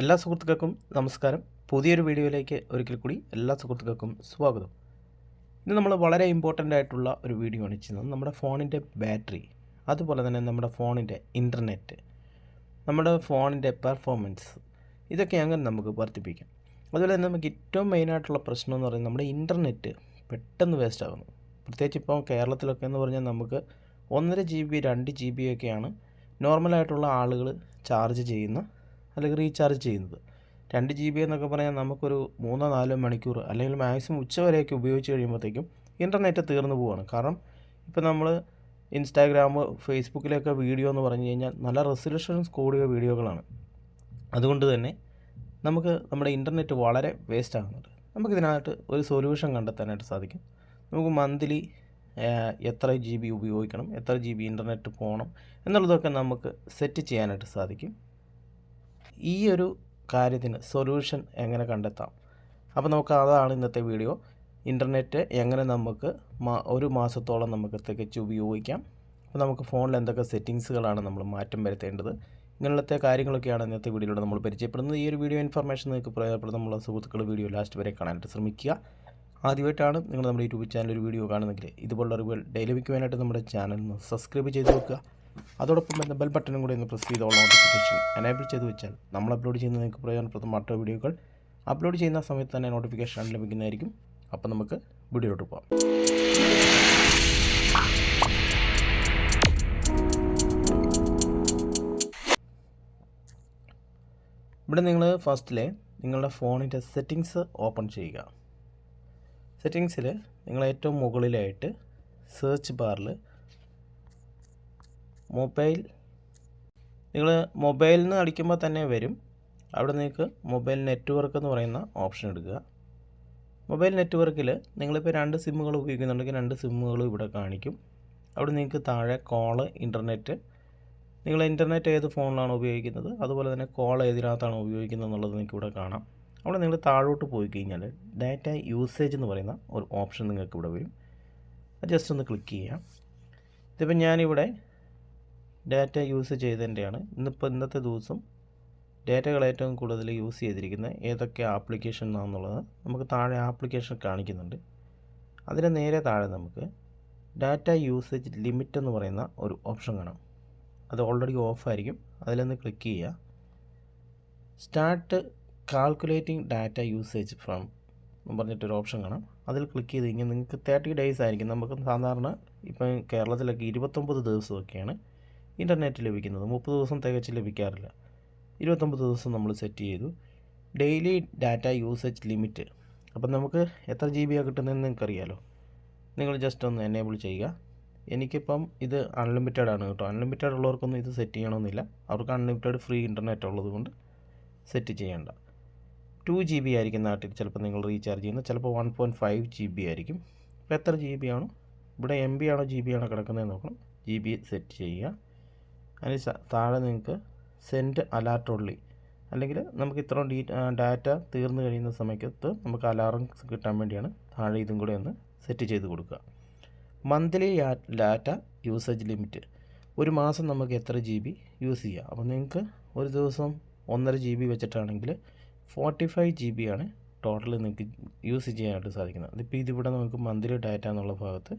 എല്ലാ സുഹൃത്തുക്കൾക്കും നമസ്കാരം. പുതിയൊരു വീഡിയോയിലേക്ക് ഒരിക്കൽ കൂടി എല്ലാ സുഹൃത്തുക്കൾക്കും സ്വാഗതം. ഇന്ന് നമ്മൾ വളരെ ഇമ്പോർട്ടന്റ് ആയിട്ടുള്ള ഒരു വീഡിയോ ആണ് ചെയ്യുന്നത്. നമ്മുടെ ഫോണിന്റെ ബാറ്ററി അതുപോലെ തന്നെ നമ്മുടെ ഫോണിന്റെ ഇന്റർനെറ്റ് നമ്മുടെ ഫോണിന്റെ പെർഫോമൻസ് ഇതൊക്കെ അങ്ങനെ നമുക്ക് വർദ്ധിപ്പിക്കാം. അതുപോലെ തന്നെ നമുക്ക് ഏറ്റവും മെയിനായിട്ടുള്ള പ്രശ്നം എന്ന് പറയുന്നത് നമ്മുടെ ഇന്റർനെറ്റ് പെട്ടെന്ന് വേസ്റ്റ് ആകുന്നു. പ്രത്യേകിച്ച് ഇപ്പോൾ കേരളത്തിലൊക്കെ എന്ന് പറഞ്ഞാൽ നമുക്ക് ഒന്നര ജി ബി രണ്ട് ജി ബി ഒക്കെയാണ് നോർമലായിട്ടുള്ള ആളുകൾ ചാർജ് ചെയ്യുന്ന അല്ലെങ്കിൽ റീചാർജ് ചെയ്യുന്നത്. രണ്ട് ജി ബി എന്നൊക്കെ പറഞ്ഞാൽ നമുക്കൊരു മൂന്നോ നാലോ മണിക്കൂർ അല്ലെങ്കിൽ മാക്സിമം ഉച്ച വരെയൊക്കെ ഉപയോഗിച്ച് കഴിയുമ്പോഴത്തേക്കും ഇന്റർനെറ്റ് തീർന്നു പോവുകയാണ് കാരണം ഇപ്പോൾ നമ്മൾ ഇൻസ്റ്റാഗ്രാം ഫേസ്ബുക്കിലൊക്കെ വീഡിയോ എന്ന് പറഞ്ഞു കഴിഞ്ഞാൽ നല്ല റെസൊല്യൂഷൻസ് കൂടിയ വീഡിയോകളാണ് അതുകൊണ്ട് തന്നെ നമുക്ക് നമ്മുടെ ഇന്റർനെറ്റ് വളരെ വേസ്റ്റ് ആകുന്നുണ്ട് നമുക്കിതിനകത്ത് ഒരു സൊല്യൂഷൻ കണ്ടെത്താനായിട്ട് സാധിക്കും. നമുക്ക് മന്ത്ലി എത്ര ജി ബി ഉപയോഗിക്കണം എത്ര ജി ബി ഇന്റർനെറ്റ് പോകണം എന്നുള്ളതൊക്കെ നമുക്ക് സെറ്റ് ചെയ്യാനായിട്ട് സാധിക്കും. ഈ ഒരു കാര്യത്തിന് സൊല്യൂഷൻ എങ്ങനെ കണ്ടെത്താം? അപ്പോൾ നമുക്ക് അതാണ് ഇന്നത്തെ വീഡിയോ ഇന്റർനെറ്റ് എങ്ങനെ നമുക്ക് ഒരു മാസത്തോളം നമുക്ക് തികച്ച് ഉപയോഗിക്കാം. അപ്പോൾ നമുക്ക് ഫോണിൽ എന്തൊക്കെ സെറ്റിങ്സുകളാണ് നമ്മൾ മാറ്റം വരുത്തേണ്ടത്? ഇങ്ങനത്തെ കാര്യങ്ങളൊക്കെയാണ് ഇന്നത്തെ വീഡിയോയിലൂടെ നമ്മൾ പരിചയപ്പെടുന്നത്. ഈ ഒരു വീഡിയോ ഇൻഫർമേഷൻ നിങ്ങൾക്ക് പ്രയോജനപ്പെടുന്ന സുഹൃത്തുക്കൾ വീഡിയോ ലാസ്റ്റ് വരെ കാണാനായിട്ട് ശ്രമിക്കുക. ആദ്യമായിട്ടാണ് നിങ്ങൾ നമ്മുടെ യൂട്യൂബ് ചാനൽ ഒരു വീഡിയോ കാണുന്നെങ്കിൽ ഇതുപോലുള്ള അറിവുകൾ ഡെയിലി വയ്ക്കുവാനായിട്ട് നമ്മുടെ ചാനൽ സബ്സ്ക്രൈബ് ചെയ്ത് വെക്കുക. അതോടൊപ്പം വരുന്ന ബെൽ ബട്ടനും കൂടി ഒന്ന് പ്രസ് ചെയ്ത് ഓൾ നോട്ടിഫിക്കേഷൻ എനേബിൾ ചെയ്ത് വെച്ചാൽ നമ്മൾ അപ്ലോഡ് ചെയ്യുന്ന നിങ്ങൾക്ക് പ്രയോജനപ്രദം മറ്റു വീഡിയോകൾ അപ്ലോഡ് ചെയ്യുന്ന സമയത്ത് തന്നെ നോട്ടിഫിക്കേഷൻ ലഭിക്കുന്നതായിരിക്കും. അപ്പം നമുക്ക് വീഡിയോയിലോട്ട് പോകാം ഇവിടെ നിങ്ങൾ ഫസ്റ്റിലെ നിങ്ങളുടെ ഫോണിന്റെ സെറ്റിങ്സ് ഓപ്പൺ ചെയ്യുക. സെറ്റിങ്സിൽ നിങ്ങൾ ഏറ്റവും മുകളിലായിട്ട് സെർച്ച് ബാറിൽ മൊബൈൽ. നിങ്ങൾ മൊബൈലിൽ നിന്ന് അടിക്കുമ്പോൾ തന്നെ വരും. അവിടെ നിങ്ങൾക്ക് മൊബൈൽ നെറ്റ്വർക്ക് എന്ന് പറയുന്ന ഓപ്ഷൻ എടുക്കുക. മൊബൈൽ നെറ്റ്വർക്കിൽ നിങ്ങളിപ്പോൾ രണ്ട് സിമ്മുകൾ ഉപയോഗിക്കുന്നുണ്ടെങ്കിൽ രണ്ട് സിമ്മുകളും ഇവിടെ കാണിക്കും. അവിടെ നിങ്ങൾക്ക് താഴെ കോൾ ഇന്റർനെറ്റ് നിങ്ങൾ ഇന്റർനെറ്റ് ഏത് ഫോണിലാണ് ഉപയോഗിക്കുന്നത്? അതുപോലെ തന്നെ കോൾ ഏതിനകത്താണ് ഉപയോഗിക്കുന്നത് എന്നുള്ളത് നിങ്ങൾക്ക് ഇവിടെ കാണാം. അവിടെ നിങ്ങൾ താഴോട്ട് പോയി കഴിഞ്ഞാൽ ഡാറ്റ യൂസേജ് എന്ന് പറയുന്ന ഒരു ഓപ്ഷൻ നിങ്ങൾക്ക് ഇവിടെ വരും. ജസ്റ്റ് ഒന്ന് ക്ലിക്ക് ചെയ്യാം. ഇതിപ്പോൾ ഞാനിവിടെ ഡാറ്റ യൂസ് ചെയ്തതിന്റെയാണ് ഇന്നിപ്പോൾ ഇന്നത്തെ ദിവസം ഡാറ്റകൾ ഏറ്റവും കൂടുതൽ യൂസ് ചെയ്തിരിക്കുന്ന ഏതൊക്കെ ആപ്ലിക്കേഷൻ ആണെന്നുള്ളത് നമുക്ക് താഴെ ആപ്ലിക്കേഷൻ കാണിക്കുന്നുണ്ട്. അതിന് നേരെ താഴെ നമുക്ക് ഡാറ്റ യൂസേജ് ലിമിറ്റ് എന്ന് പറയുന്ന ഒരു ഓപ്ഷൻ കാണാം. അത് ഓൾറെഡി ഓഫായിരിക്കും അതിലൊന്ന് ക്ലിക്ക് ചെയ്യുക. Start calculating data usage from എന്ന് പറഞ്ഞിട്ടൊരു ഓപ്ഷൻ കാണാം. അതിൽ ക്ലിക്ക് ചെയ്ത് കഴിഞ്ഞാൽ നിങ്ങൾക്ക് തേർട്ടി ഡേയ്സ് ആയിരിക്കും. നമുക്ക് സാധാരണ ഇപ്പം കേരളത്തിലൊക്കെ ഇരുപത്തൊമ്പത് ദിവസമൊക്കെയാണ്. ഇന്റർനെറ്റ് ലഭിക്കുന്നത്. മുപ്പത് ദിവസം തികച്ച് ലഭിക്കാറില്ല. ഇരുപത്തൊമ്പത് ദിവസം നമ്മൾ സെറ്റ് ചെയ്തു. Daily data usage limit. അപ്പം നമുക്ക് എത്ര ജി ബിയാണ് കിട്ടുന്നതെന്ന് നിങ്ങൾക്കറിയാലോ. നിങ്ങൾ ജസ്റ്റ് ഒന്ന് എനേബിൾ ചെയ്യുക. എനിക്കിപ്പം ഇത് അൺലിമിറ്റഡ് ആണ് കേട്ടോ. അൺലിമിറ്റഡ് ഉള്ളവർക്കൊന്നും ഇത് സെറ്റ് ചെയ്യണമെന്നില്ല. അവർക്ക് അൺലിമിറ്റഡ് ഫ്രീ ഇന്റർനെറ്റ് ഉള്ളതുകൊണ്ട് സെറ്റ് ചെയ്യേണ്ട. ടു ജി ബി ആയിരിക്കും നാട്ടിൽ ചിലപ്പോൾ നിങ്ങൾ റീചാർജ് ചെയ്യുന്നത്. ചിലപ്പോൾ one point five G B ആയിരിക്കും. ഇപ്പോൾ എത്ര ജി ബി ആണോ? ഇവിടെ എം ബി ആണോ ജി ബി ആണോ കിടക്കുന്നത് നോക്കണം. ജി ബി സെറ്റ് ചെയ്യുക. അതിന് താഴെ നിങ്ങൾക്ക് സെൻഡ് അലാർട്ട് ഉള്ളി. അല്ലെങ്കിൽ നമുക്ക് ഇത്രയും ഡീ ഡാറ്റ തീർന്നു കഴിയുന്ന സമയത്ത് നമുക്ക് അലാറം കിട്ടാൻ വേണ്ടിയാണ് താഴെ ഇതും കൂടെ ഒന്ന് സെറ്റ് ചെയ്ത് കൊടുക്കുക. മന്ത്ലി ഡാറ്റ യൂസേജ് ലിമിറ്റ് ഒരു മാസം നമുക്ക് എത്ര ജി ബി യൂസ് ചെയ്യാം? അപ്പോൾ നിങ്ങൾക്ക് ഒരു ദിവസം ഒന്നര ജി ബി വെച്ചിട്ടാണെങ്കിൽ ഫോർട്ടി ഫൈവ് ജി ബി ആണ് ടോട്ടൽ നിങ്ങൾക്ക് യൂസ് ചെയ്യാനായിട്ട് സാധിക്കുന്നത്. അതിപ്പോൾ ഇതിവിടെ നമുക്ക് മന്ത്ലി ഡാറ്റ എന്നുള്ള ഭാഗത്ത്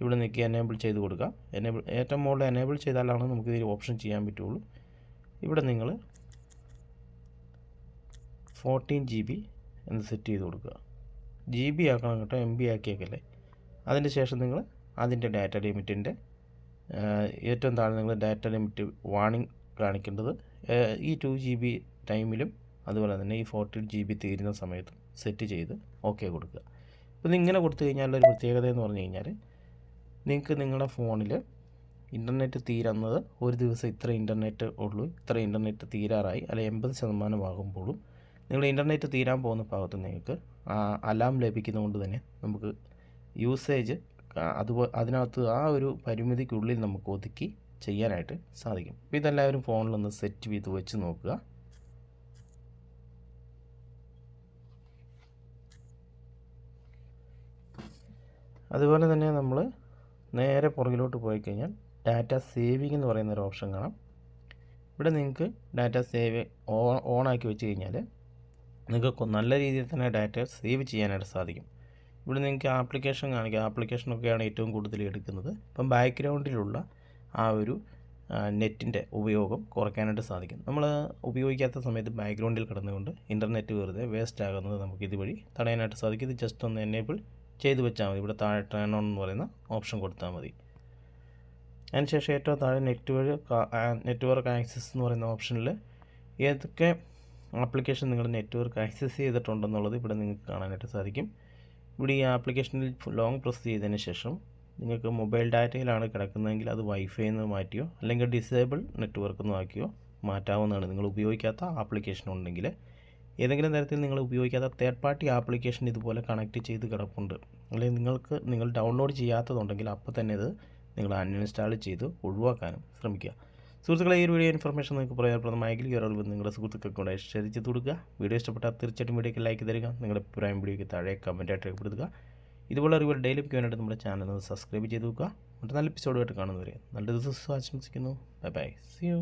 ഇവിടെ നിൽക്കി എനേബിൾ ചെയ്ത് കൊടുക്കുക. എനേബിൾ ഏറ്റവും മുകളിൽ എനേബിൾ ചെയ്താലാണ് നമുക്ക് ഇതിൽ ഓപ്ഷൻ ചെയ്യാൻ പറ്റുള്ളൂ. ഇവിടെ നിങ്ങൾ ഫോർട്ടീൻ ജി ബി എന്ന് സെറ്റ് ചെയ്ത് കൊടുക്കുക. ജി ബി ആക്കണം കേട്ടോ എം ബി ആക്കിയേക്കല്ലേ. അതിന് ശേഷം നിങ്ങൾ അതിന്റെ ഡാറ്റ ലിമിറ്റിന്റെ ഏറ്റവും താഴെ നിങ്ങൾ ഡാറ്റ ലിമിറ്റ് വാണിംഗ് കാണിക്കേണ്ടത് ഈ ടു ജി ബി ടൈമിലും അതുപോലെ തന്നെ ഈ ഫോർട്ടി ജി ബി തീരുന്ന സമയത്തും സെറ്റ് ചെയ്ത് ഓക്കെ കൊടുക്കുക. അപ്പോൾ ഇങ്ങനെ കൊടുത്തു കഴിഞ്ഞാൽ ഒരു പ്രത്യേകത എന്ന് പറഞ്ഞു കഴിഞ്ഞാൽ നിങ്ങൾക്ക് നിങ്ങളുടെ ഫോണിൽ ഇന്റർനെറ്റ് തീരുന്നത് ഒരു ദിവസം ഇത്ര ഇന്റർനെറ്റ് ഉള്ളൂ ഇത്ര ഇന്റർനെറ്റ് തീരാറായി അല്ലെ എൺപത് ശതമാനമാകുമ്പോഴും നിങ്ങളുടെ ഇന്റർനെറ്റ് തീരാൻ പോകുന്ന ഭാഗത്ത് നിങ്ങൾക്ക് അലാം ലഭിക്കുന്നതുകൊണ്ട് തന്നെ നമുക്ക് യൂസേജ് അതുപോലെ അതിനകത്ത് ആ ഒരു പരിമിതിക്കുള്ളിൽ നമുക്ക് ഒതുക്കി ചെയ്യാനായിട്ട് സാധിക്കും. അപ്പോൾ ഇതെല്ലാവരും ഫോണിലൊന്ന് സെറ്റ് ചെയ്ത് വെച്ച് നോക്കുക. അതുപോലെ തന്നെ നമ്മൾ നേരെ പുറകിലോട്ട് പോയി കഴിഞ്ഞാൽ ഡാറ്റ സേവിങ് എന്ന് പറയുന്ന ഒരു ഓപ്ഷൻ കാണാം. ഇവിടെ നിങ്ങൾക്ക് ഡാറ്റ സേവ് ഓൺ ആക്കി വെച്ച് കഴിഞ്ഞാൽ നിങ്ങൾക്ക് നല്ല രീതിയിൽ തന്നെ ഡാറ്റ സേവ് ചെയ്യാനായിട്ട് സാധിക്കും. ഇവിടെ നിങ്ങൾക്ക് ആപ്ലിക്കേഷൻ കാണിക്കുക ആപ്ലിക്കേഷനൊക്കെയാണ് ഏറ്റവും കൂടുതൽ എടുക്കുന്നത്. ഇപ്പം ബാക്ക്ഗ്രൗണ്ടിലുള്ള ആ ഒരു നെറ്റിന്റെ ഉപയോഗം കുറയ്ക്കാനായിട്ട് സാധിക്കും. നമ്മൾ ഉപയോഗിക്കാത്ത സമയത്ത് ബാക്ക്ഗ്രൗണ്ടിൽ കിടന്നുകൊണ്ട് ഇന്റർനെറ്റ് വെറുതെ വേസ്റ്റ് ആകുന്നത് നമുക്ക് ഇതുവഴി തടയാനായിട്ട് സാധിക്കും. ഇത് ജസ്റ്റ് ഒന്ന് എനേബിൾ ചെയ്ത് വെച്ചാൽ മതി. ഇവിടെ താഴെ ടേൺ ഓൺ എന്ന് പറയുന്ന ഓപ്ഷൻ കൊടുത്താൽ മതി. അതിനുശേഷം ഏറ്റവും താഴെ നെറ്റ്വർക്ക് നെറ്റ്വർക്ക് ആക്സസ് എന്ന് പറയുന്ന ഓപ്ഷനിൽ ഏതൊക്കെ ആപ്ലിക്കേഷൻ നിങ്ങൾ നെറ്റ്വർക്ക് ആക്സസ് ചെയ്തിട്ടുണ്ടെന്നുള്ളത് ഇവിടെ നിങ്ങൾക്ക് കാണാനായിട്ട് സാധിക്കും. ഇവിടെ ഈ ആപ്ലിക്കേഷനിൽ ലോങ് പ്രസ് ചെയ്തതിന് ശേഷം നിങ്ങൾക്ക് മൊബൈൽ ഡാറ്റയിലാണ് കിടക്കുന്നതെങ്കിൽ അത് വൈഫൈ എന്ന് മാറ്റിയോ അല്ലെങ്കിൽ ഡിസേബിൾ നെറ്റ്വർക്ക് എന്ന് ആക്കിയോ മാറ്റാവുന്നതാണ്. നിങ്ങൾ ഉപയോഗിക്കാത്ത ആപ്ലിക്കേഷൻ ഉണ്ടെങ്കിൽ ഏതെങ്കിലും തരത്തിൽ നിങ്ങൾ ഉപയോഗിക്കാത്ത തേർഡ് പാർട്ടി ആപ്ലിക്കേഷൻ ഇതുപോലെ കണക്ട് ചെയ്ത് കിടപ്പുണ്ട്. അല്ലെങ്കിൽ നിങ്ങൾക്ക് നിങ്ങൾ ഡൗൺലോഡ് ചെയ്യാത്തതുണ്ടെങ്കിൽ അപ്പോൾ തന്നെ ഇത് നിങ്ങൾ അൺഇൻസ്റ്റാൾ ചെയ്ത് ഒഴിവാക്കാനും ശ്രമിക്കുക. സുഹൃത്തുക്കളെ ഈ ഒരു വീഡിയോ ഇൻഫർമേഷൻ നിങ്ങൾക്ക് പ്രയോജനപ്രദമായെങ്കിൽ ഈ ഒരു നിങ്ങളുടെ സുഹൃത്തുക്കൾക്ക് കൂടെ ഷെയർ ചെയ്ത് കൊടുക്കുക. വീഡിയോ ഇഷ്ടപ്പെട്ടാൽ തീർച്ചയായിട്ടും വീഡിയോക്ക് ലൈക്ക് തരിക. നിങ്ങളുടെ അഭിപ്രായം വീഡിയോയ്ക്ക് താഴെ കമന്റായിട്ട് രേഖപ്പെടുത്തുക. ഇതുപോലെ അറിവുകൾ ഡെയിലി വേണ്ടിയിട്ട് നമ്മുടെ ചാനൽ സബ്സ്ക്രൈബ് ചെയ്ത് നോക്കുക മറ്റു നല്ല എപ്പിസോഡുമായിട്ട് കാണുന്നവരെ നല്ല ദിവസം ആശംസിക്കുന്നു. Bye bye C U